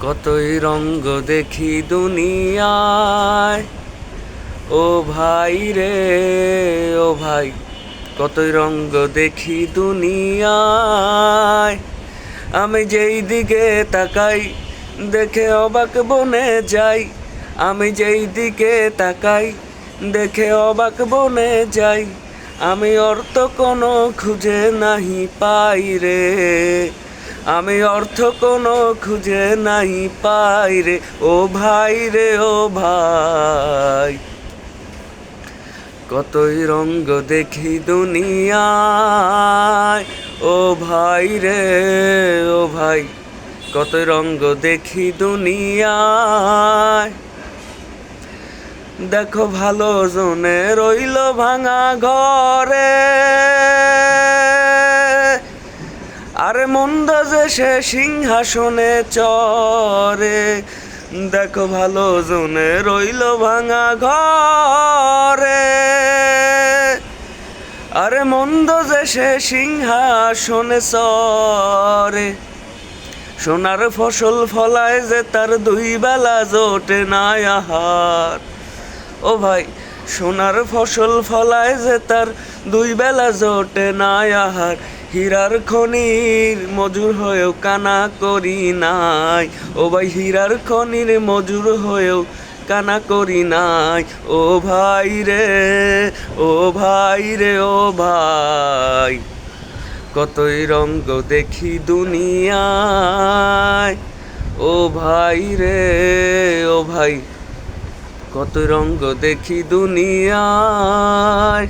কতই রঙ্গ দেখি দুনিয়ায়। ও ভাই রে, ও ভাই, কতই রঙ্গ দেখি দুনিয়ায়। আমি যেই দিকে তাকাই, দেখে অবাক বনে যাই। আমি যেই দিকে তাকাই, দেখে অবাক বনে যাই। আমি অর্থ কোনো খুঁজে নাহি পাই রে। আমি অর্থ কোনো খুঁজে নাই পাই রে, ও ভাই রে, ও ভাই। কতই রঙ্গ দেখি দুনিয়ায়, ও ভাই রে, ও ভাই। কতই রঙ্গ দেখি দুনিয়ায়। দেখো ভালো জনে রইল ভাঙা ঘরে আরে মন্দ যে সে সিংহাসনে চরে, দেখো ভালো জনে রইল ভাঙা ঘরে। আরে মন্দ যে সে সিংহাসনে চরে, সোনার ফসল ফলায় যে তার দুই বেলা জোটে নাই আহার। ও ভাই, সোনার ফসল ফলায় যে তার দুই বেলা জোটে নাই আহার। হীরার খনির মজুর হয়েও কানা করি নাই। ও ভাই, হীরার খনির মজুর হয়েও কানা করি নাই। ও ভাই রে, ও ভাই রে, ও ভাই, কতই রঙ্গ দেখি দুনিয়ায়। ও ভাই রে, ও ভাই কত রঙ্গ দেখি দুনিয়ায়।